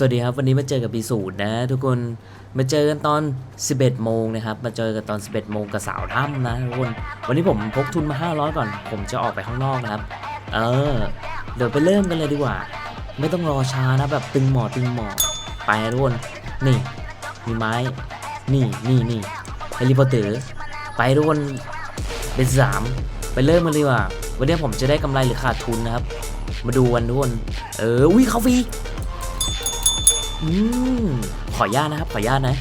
สวัสดีครับ วันนี้มาเจอกับปีสูตรนะทุกคนมาเจอกันตอน 11 โมงนะครับ มาเจอกันตอน 11 โมงกับสาวถ้ำนะทุกคน วันนี้ผมพกทุนมา 500 ก่อน ผมจะออกไปข้างนอกนะครับ เออ เดี๋ยวไปเริ่มกันเลยดีกว่า ไม่ต้องรอช้านะแบบตึงหมอตึงหมอไปทุกคน นี่ มีไม้ นี่นี่นี่เฮลิคอปเตอร์ไปทุกคนเป็นสามไปเริ่มกันเลยว่า วันนี้ผมจะได้กำไรหรือขาดทุนนะครับ มาดูกันทุกคน เอออุ้ยเขาฟรี อืมขออนุญาตนะครับขออนุญาตนะ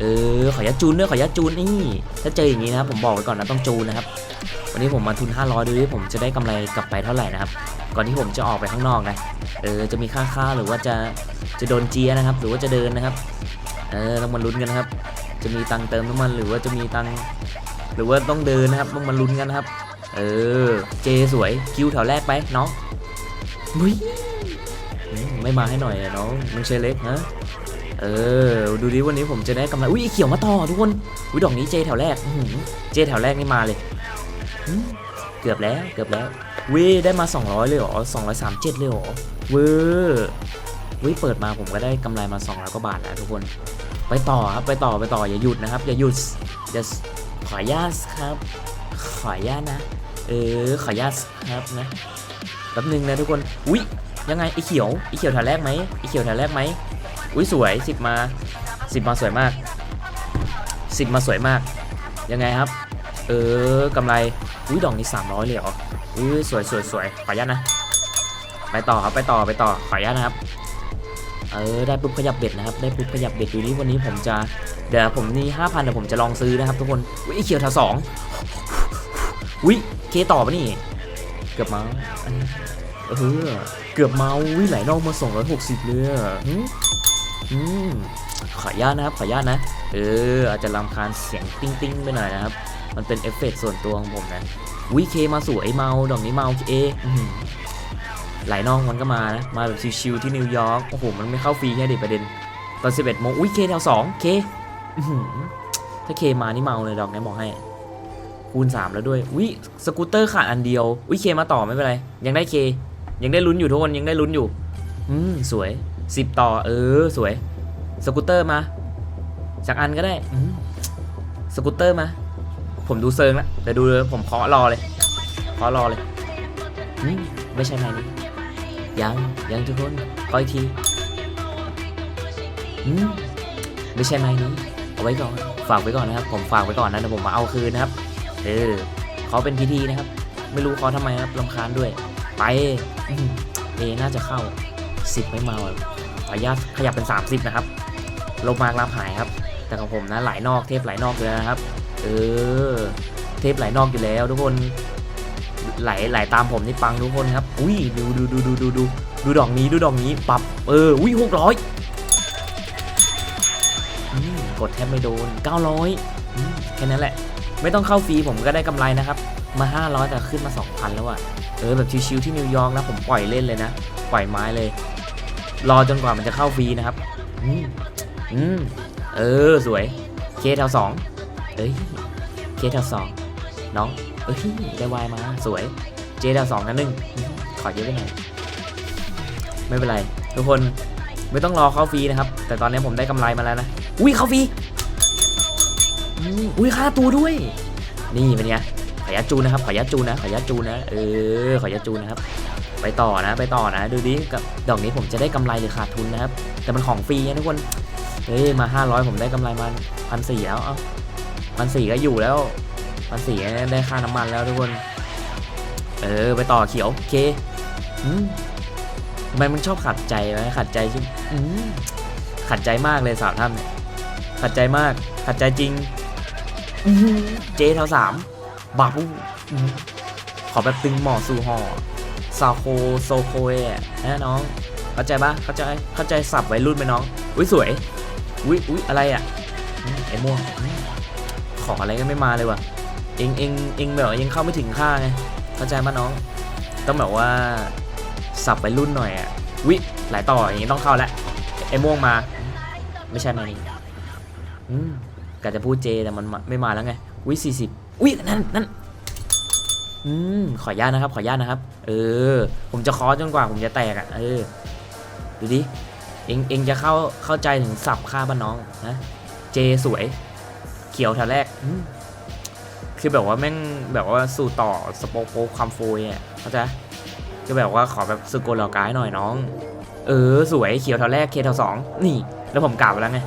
เออขออนุญาตจูนด้วยขออนุญาตจูนนี่ถ้าเจออย่างนี้นะครับผมบอกไว้ก่อนนะต้องจูนนะครับ วันนี้ผมมาทุน 500ดูดิผมจะได้กำไรกลับไปเท่าไหร่นะครับ ก่อนที่ผมจะออกไปข้างนอกนะเออจะมีค่าค่าหรือว่าจะจะโดนเจียนะครับ หรือว่าจะเดินนะครับเออต้องมาลุ้นกันนะครับ จะมีตังค์เติมน้ำมันหรือว่าจะมีตังค์หรือว่าต้องเดินนะครับต้องมาลุ้นกันนะครับ เออเจสวยคิวแถวแรกไปเน้องมุ้ย ไม่มาให้หน่อยอะน้องมึงเชเล็กฮะเออดูดิวันนี้ผมจะได้กำไรอุ้ยเขียวมาต่อทุกคนอุ้ยดอกนี้เจแถวแรกเจแถวแรกนี่มาเลยเกือบแล้วเกือบแล้ววิได้มา 200 เลยเหรอ237 เลยเหรอเวอร์วิเปิดมาผมก็ได้กำไรมา200กว่าบาทแล้วทุกคนไปต่อครับไปต่อไปต่ออย่าหยุดนะครับ อย่าหยุดอย่าขอญาตครับขอญาตนะ เออขอญาตครับนะแป๊บนึงนะทุกคนอุ้ย ยังไงไอเขียวไอเขียวแถวแรกไหมไอเขียวแถวแรกไหมอุ้ยสวยสิบมาสิบมาสวยมากสิบมาสวยมาก ยังไงครับ เออกำไรอุ้ยดอกนี้300เลยเหรออุ้ยสวยสวยสวยขออนุญาตนะ ไปต่อครับไปต่อไปต่อขออนุญาตนะครับเออได้ปุ๊บขยับเบ็ดนะครับได้ปุ๊บขยับเบ็ดดูนี้วันนี้ผมจะเดี๋ยวผมนี่ห้าพันเดี๋ยวผมจะลองซื้อนะครับทุกคนอุ้ยไอเขียวแถวสองอุ้ยเคต่อปะนี่ เกือบมาอันนี้ เออ เกือบเมาวิไหลนอกมา 260 เลยอืมขออนุญาตนะครับ ขออนุญาตนะ เออ อาจจะรำคาญเสียงติ้งติ้งไปหน่อยนะครับ มันเป็นเอฟเฟกต์ส่วนตัวของผมนะวิเคมาสวยเมา ดอกนี้เมาเออื้อหือไหลนอกมันก็มานะ มาแบบชิวๆที่นิวยอร์ก โอ้โห มันไม่เข้าฟรีแค่เด็กประเด็น ตอน11โมงอุ้ยเคแถวสองเคถ้าเคมานี่เมาเลยดอกนี้บอกให้ คูณ 3 แล้วด้วยวิสกูตเตอร์ขาดอันเดียววิเคมาต่อไม่เป็นไร ยังได้เค ยังได้ลุ้นอยู่ทุกคนยังได้ลุ้นอยู่ อืมสวย10ต่อ เออ สวย สกูตเตอร์มาสักอันก็ได้สกูตเตอร์มา ผมดูเซิงแล้วเดี๋ยวดูเลยผมเคาะรอเลยเคาะรอเลยอืมไม่ใช่ไม้นี้ยังยังทุกคนขออีกทีอืมไม่ใช่ไม้นี้เอาไว้ก่อนฝากไว้ก่อนนะครับ ผมฝากไว้ก่อนนะเดี๋ยวผมมาเอาคืนนะครับ เออเขาเป็นพิธีนะครับ ไม่รู้เขาทำไมครับลำคาญด้วย ไป เอน่าจะเข้า 10 ไม่มาอะขออนุญาตขยับเป็น 30 นะครับลงมากลามหายครับ แต่ของผมนะไหลนอกเทพไหลนอกเลยนะครับ เออ เทพไหลนอกอยู่แล้ว ทุกคนไหลไหลตามผมนี่ปังทุกคนครับ อุ้ยดูดูดูดูดูดูดูดอกนี้ดูดอกนี้ปรับเอออุ้ยหกร้อยกดแทบไม่โดน 900อแค่นั้นแหละ ไม่ต้องเข้าฟรีผมก็ได้กำไรนะครับ มา 500 แต่ขึ้นมา 2,000 แล้วอะเออแบบชิวๆที่นิวยอร์กนะผมปล่อยเล่นเลยนะ ปล่อยไม้เลย รอจนกว่ามันจะเข้าฟรีนะครับ อืมอืมเออสวย เคแถวสองเอ้ย เคแถวสองน้อง เอ้ยได้วายมาสวย เจแถวสองกันหนึ่งขอเยอะไปหน่อยไม่เป็นไร ทุกคนไม่ต้องรอเข้าฟรีนะครับ แต่ตอนนี้ผมได้กำไรมาแล้วนะ อุ้ยเข้าฟรีอุ้ยค่าตัวด้วย นี่เป็นไง ออนุญาตจูนนะครับขออนุญาตจูนนะขออนุญาตจูนนะเออขออนุญาตจูนนะครับ ไปต่อนะไปต่อนะ ดูดิกับดอกนี้ผมจะได้กำไรหรือขาดทุนนะครับ แต่มันของฟรีนะทุกคนเฮ้ยมา 500 ผมได้กำไรมาพันสี่แล้วเอ้าพันสี่ก็อยู่แล้วพันสี่ได้ค่าน้ำมันแล้วทุกคน เออไปต่อเขียวโอเคอืมทำไมมึงชอบขัดใจไหมขัดใจใช่อืมขัดใจมากเลยสาวท่านขัดใจมากขัดใจจริงอื้อหือเจแถวสาม บาบูขอแบบตึงหมอสู่หอซาโคโซโคเอะนะน้อง เข้าใจปะเข้าใจเข้าใจสับวัยรุ่นไหมน้อง อุ้ยสวย อุ้ยอุ้ยอะไรอะไอ้ม่วงขออะไรก็ไม่มาเลยว่ะ เองเองเองแบบยังเข้าไม่ถึงค่าไง เข้าใจปะน้อง ต้องแบบว่าสับวัยรุ่นหน่อยอะวิหลายต่ออย่างนี้ต้องเข้าแล้วไอ้ม่วงมา ไม่ใช่มานี่อืมกะจะพูดเจแต่มันไม่มาแล้วไงวิสี่สิบ อุ้ยนั่นนั่นอืมขออนุญาตนะครับ ขออนุญาตนะครับ เออ ผมจะคอจนกว่าผมจะแตกอะ เออ ดูดิ เองเองจะเข้าเข้าใจถึงศัพท์ค่าบ้านน้องนะ เจสวย เขียวแถวแรกอืมคือแบบว่าแม่งแบบว่าสู่ต่อสโปโปความโฟยอะเข้าใจก็แบบว่าขอแบบสโกลเหล่ากายหน่อยน้อง เออ สวยเขียวแถวแรกเคแถวสองนี่ แล้วผมกล่าวไปแล้วไง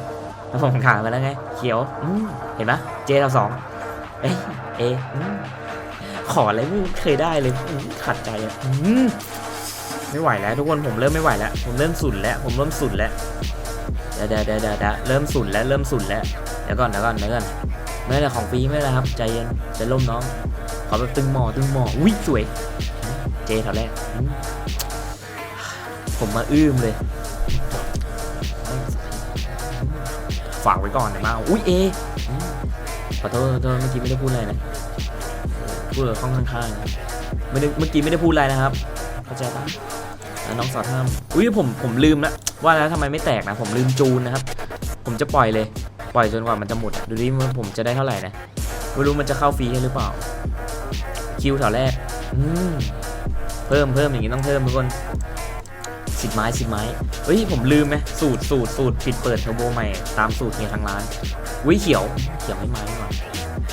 แล้วผมกล่าวไปแล้วไง เขียวอืมเห็นไหมเจแถวสอง เอ้ยเอะอืมขออะไรไม่เคยได้เลยอืมขัดใจอะอืมไม่ไหวแล้ว ทุกคนผมเริ่มไม่ไหวแล้ว ผมเริ่มสุดแล้ว ผมเริ่มสุดแล้วเดี๋ยวเดี๋ยวเดี๋ยวเดี๋ยวเริ่มสุดแล้วเริ่มสุดแล้วเดี๋ยวก่อนเดี๋ยวก่อนเดี๋ยวก่อนไม่ได้ของฟรีไม่ได้ครับ ใจเย็นใจร่มน้อง ขอแบบตึงหมอตึงหมออุ้ยสวย เจแถวแรกผมมาอื้มเลย ฝากไว้ก่อนนะมาอุ้ยเอ อืมขอโทษขอโทษเมื่อกี้ไม่ได้พูดอะไรนะพูดกับข้องข้างๆนะไม่ได้เมื่อกี้ไม่ได้พูดอะไรนะครับ เข้าใจปะน้องสอดห้ามอุ้ยผมผมลืมละว่าแล้วทำไมไม่แตกนะ ผมลืมจูนนะครับ ผมจะปล่อยเลย ปล่อยจนกว่ามันจะหมด ดูดิว่าผมจะได้เท่าไหร่นะไม่รู้มันจะเข้าฟรีให้หรือเปล่า คิวแถวแรก อืมเพิ่มเพิ่มอย่างนี้ต้องเพิ่มทุกคน สิบไม้สิบไม้เฮ้ยผมลืมไหมสูตรสูตรสูตรปิดเปิดเทอร์โบใหม่ตามสูตรเฮียทางร้านวิเขียวเขียวไม่ไม้ก่อน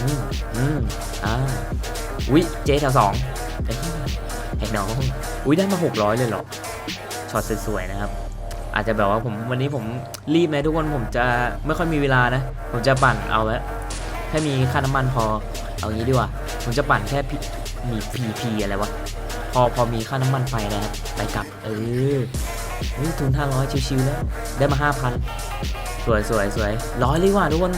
อืมอืมอ่าวิเจแถวสองเอ้น้องอุ้ยได้มาหกร้อยเลยเหรอช็อตสวยๆนะครับ อาจจะแบบว่าผมวันนี้ผมรีบนะทุกคนผมจะไม่ค่อยมีเวลานะ ผมจะปั่นเอาไว้ให้มีค่าน้ำมันพอเอางี้ดีกว่าผมจะปั่นแค่พีมีพีพีอะไรวะ พอพอมีค่าน้ำมันไปนะครับไปกลับ เออนี่ทุนห้าร้อยชิวๆแล้ว ได้มาห้าพันสวยสวยสวยร้อยเลยว่ะทุกคน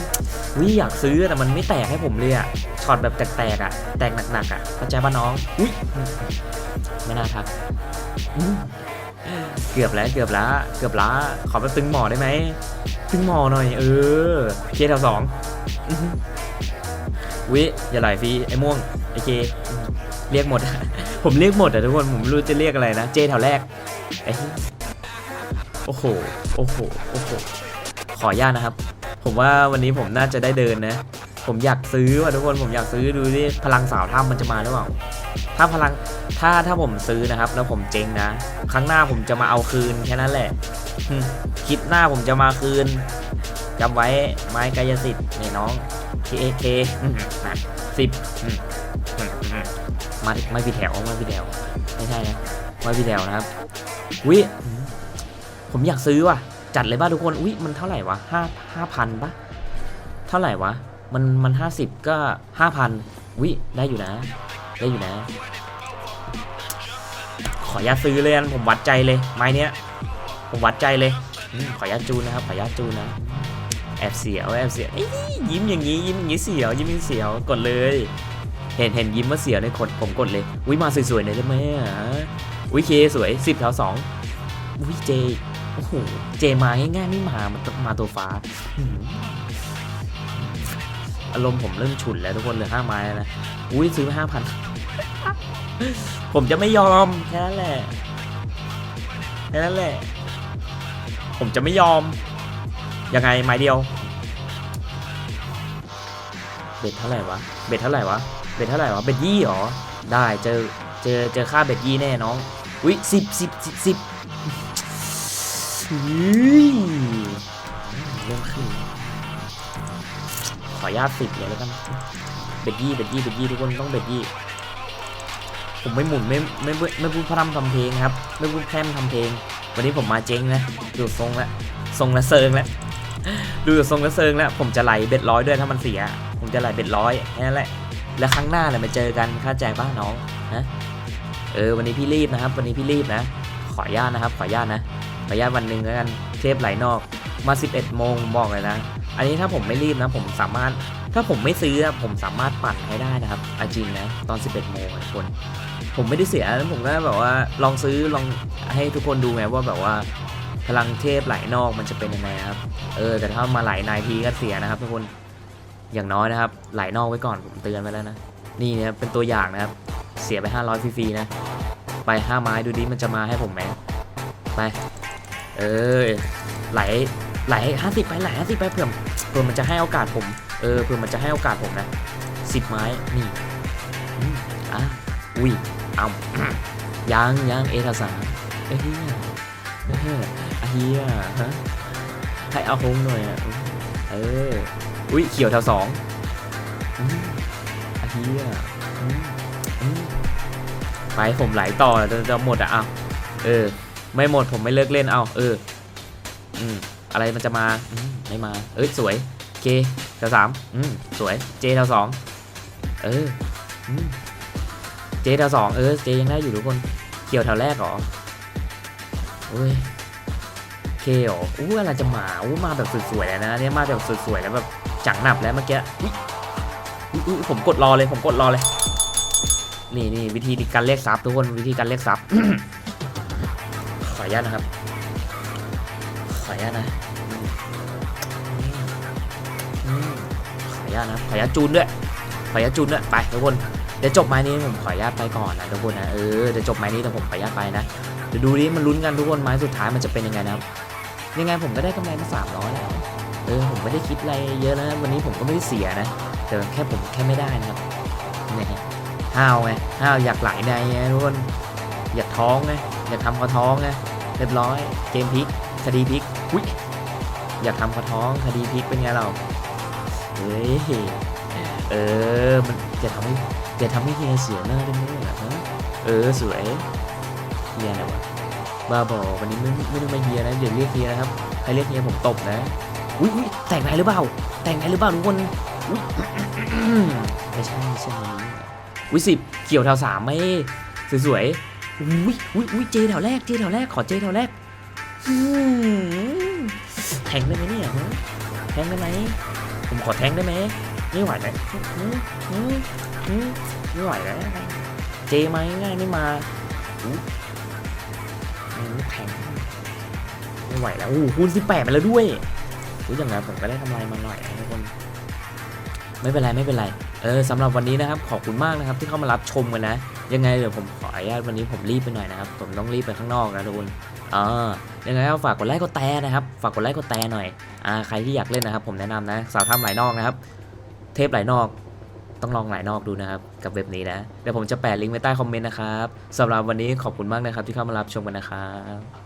วิอยากซื้อแต่มันไม่แตกให้ผมเลยอะช็อตแบบแตกๆอะแตกหนักๆอะเข้าใจป่ะน้องอุ้ยไม่น่าทักเกือบแล้วเกือบแล้วเกือบละขอไปตึงหมอได้ไหมตึงหมอหน่อย เออเคแถวสองอื้อหือวิอย่าไหลฟรีไอ้ม่วงไอ้เคเรียกหมด ผมเรียกหมดอะทุกคน ผมไม่รู้จะเรียกอะไรนะ เจแถวแรกไอ้โอ้โห โอ้โห โอ้โห ขออนุญาตนะครับ ผมว่าวันนี้ผมน่าจะได้เดินนะ ผมอยากซื้อว่ะทุกคน ผมอยากซื้อดูดิ พลังสาวถ้ำมันจะมาหรือเปล่า ถ้าพลัง ถ้าถ้าผมซื้อนะครับ แล้วผมเจ๊งนะ ครั้งหน้าผมจะมาเอาคืนแค่นั้นแหละ คลิปหน้าผมจะมาคืนจำไว้ไม้กายสิทธิ์นี่น้อง K K อืมนะสิบ มาไม่พี่แถวมาพี่แถวไม่ใช่นะมาพี่แถวนะครับวิผมอยากซื้อว่ะ จัดเลยป่ะทุกคนอุ้ยมันเท่าไหร่วะห้าห้าพันปะเท่าไหร่วะมันมันห้าสิบก็ห้าพันวิได้อยู่นะ ได้อยู่นะ ขออนุญาซื้อเลยกันผมวัดใจเลยไม้เนี้ยผมวัดใจเลยขออนุญาจูนนะครับขออนุญาจูนนะแอบเสียวแอบเสียวยยิ้มอย่างนี้ยิ้มอย่างนี้เสียวยิ้มอย่างนี้เสียวกดเลย เห็นเห็นยิ้มว่าเสียในกดผมกดเลยอุ้ยมาสวยๆหน่อยได้ไหมอะอุ้ยเคสวยสิบแถวสองอุ้ยเจโอ้โหเจมาง่ายๆไม่มามันมาตัวฟ้าอารมณ์ผมเริ่มฉุนแล้วทุกคนเหลือห้าไม้แล้วนะอุ้ยซื้อห้าพันผมจะไม่ยอมแค่นั้นแหละแค่นั้นแหละ ผมจะไม่ยอมยังไงไม้เดียว บ็ดเท่าไหร่วะ เบ็ดเท่าไหร่วะ เบ็ดเท่าไหร่วะ เบ็ดยี่หรอ ได้เจอเจอเจอค่าเบ็ดยี่แน่น้องอุ้ยสิบสิบสิบสิบเริ่มขึ้น ขออนุญาตสิบเลยแล้วกัน เบ็ดยี่เบ็ดยี่เบ็ดยี่ทุกคนต้องเบ็ดยี่ ผมไม่หมุนไม่ไม่ไม่พูดพร่ำทำเพลงครับ ไม่พูดแพร่มทำเพลง วันนี้ผมมาเจ๊งนะดูทรงแล้วทรงและเซิงแล้วดูทรงและเซิงแล้ว ผมจะไหลเบ็ดร้อยด้วยถ้ามันเสีย ผมจะไหลเบ็ดร้อยแค่นั้นแหละ แล้วครั้งหน้าเนี่ยมาเจอกันเข้าใจป้างน้องนะเออวันนี้พี่รีบนะครับ วันนี้พี่รีบนะ ขออนุญาตนะครับ ขออนุญาตนะขออนุญาตวันหนึ่งแล้วกันเทปไหลนอกมา 11 โมงผมบอกเลยนะ อันนี้ถ้าผมไม่รีบนะ ผมสามารถ ถ้าผมไม่ซื้อผมสามารถปั่นให้ได้นะครับอาจริงนะ ตอน 11 โมงทุกคน ผมไม่ได้เสียนะผมก็แบบว่าลองซื้อลองให้ทุกคนดูไงว่าแบบว่า พลังเทพไหลนอกมันจะเป็นยังไงครับ เออ แต่ถ้ามาไหลนายทีก็เสียนะครับทุกคน อย่างน้อยนะครับ ไหลนอกไว้ก่อนผมเตือนไว้แล้วนะ นี่นะเป็นตัวอย่างนะครับ เสียไป 500ฟรีๆนะ ไป 5 ไม้ดูดิมันจะมาให้ผมไหมไป เออ ไหลไหลห้าสิบไปไหลห้าสิบไปเผื่อเผื่อมันจะให้โอกาสผม เออเผื่อมันจะให้โอกาสผมนะสิบไม้นี่อืมอะอุ้ยเอายังยังเอทาสาเอ้ยเอออะไรเฮียฮะให้เอาโฮงหน่อยอะเออ อุ้ยเขียวแถวสองอืมไอ้เฮียอืมอืมไปผมไหลต่อจะจะหมดอะเอาเออ ไม่หมดผมไม่เลิกเล่นเอาเออ อืมอะไรมันจะมาอืมไม่มา เอ้ยสวยเคแถวสามอืมสวยเจแถวสองเอออืมเจแถวสองเออเจยังได้อยู่ทุกคนเขียวแถวแรกเหรอเอ้ย เคเหรออู้อะไรจะมาอู้มาแบบสวยๆเลยนะเนี่ยมาแบบสวยๆแล้วแบบจังหนับแล้วเมื่อกี้อุ๊ยอุ๊ยผมกดรอเลยผมกดรอเลย นี่นี่วิธีการเรียกซับทุกคนวิธีการเรียกซับขออนุญาตนะครับ ขออนุญาตนะขออนุญาตนะขออนุญาตจูนด้วยขออนุญาตจูนด้วยไปทุกคนเดี๋ยวจบไม้นี้ผมขออนุญาตไปก่อนนะทุกคนนะเออเดี๋ยวจบไม้นี้แต่ผมขออนุญาตไปนะเดี๋ยวดูดิมันลุ้นกันทุกคนไม้สุดท้ายมันจะเป็นยังไงนะครับ ยังไงผมก็ได้กำไรมาสามร้อยแล้วเออผมไม่ได้คิดอะไรเยอะนะวันนี้ผมก็ไม่ได้เสียนะ แต่แค่ผมแค่ไม่ได้นะครับนี่ห้าวไงห้าวอยากไหลในไงทุกคนอยากท้องไงอยากทำเขาท้องไงเรียบร้อยเกมพลิกคดีพลิกอุ้ยอยากทำเขาท้องคดีพลิกเป็นไงเราเฮ้ยเออมันจะทำให้จะทำให้เฮียเสียหน้าได้ไหมเออสวยเฮียอะไรวะ บ้าบอวันนี้ไม่ไม่ต้องมาเฮียนะเดี๋ยวเรียกเฮียนะครับใครเรียกเฮียผมตบนะอุ้ยอุ้ยแต่งไหนหรือเปล่า แต่งไหนหรือเปล่าทุกคนอุ้ยไม่ใช่ไม่ใช่วันนี้อุ้ยสิบเกี่ยวแถวสามไม่สวยๆอุ้ยอุ้ยอุ้ยเจแถวแรกเจแถวแรกขอเจแถวแรกแทงได้ไหมเนี่ยแทงได้ไหมผมขอแทงได้ไหมไม่ไหวแล้วอืมอืมอืมไม่ไหวแล้วเจมง่ายไม่มา แทงไม่ไหวแล้วโอ้คูณสิบแปดมาแล้วด้วยรู้อย่างไรผมก็ได้กำไรมาหน่อยนะทุกคน ไม่เป็นไรไม่เป็นไร เออสำหรับวันนี้นะครับขอบคุณมากนะครับที่เข้ามารับชมกันนะ ยังไงเดี๋ยวผมขออนุญาตวันนี้ผมรีบไปหน่อยนะครับ ผมต้องรีบไปข้างนอกนะทุกคนอ่ายังไงก็ฝากกดไลค์กดแชร์นะครับ ฝากกดไลค์กดแชร์หน่อย อ่าใครที่อยากเล่นนะครับ ผมแนะนำนะ สาวถ้ำหลายนอกนะครับ เทพหลายนอก ต้องลองหลายนอกดูนะครับ กับเว็บนี้นะ เดี๋ยวผมจะแปะลิงก์ไว้ใต้คอมเมนต์นะครับสำหรับวันนี้ขอบคุณมากนะครับที่เข้ามารับชมกันนะครับ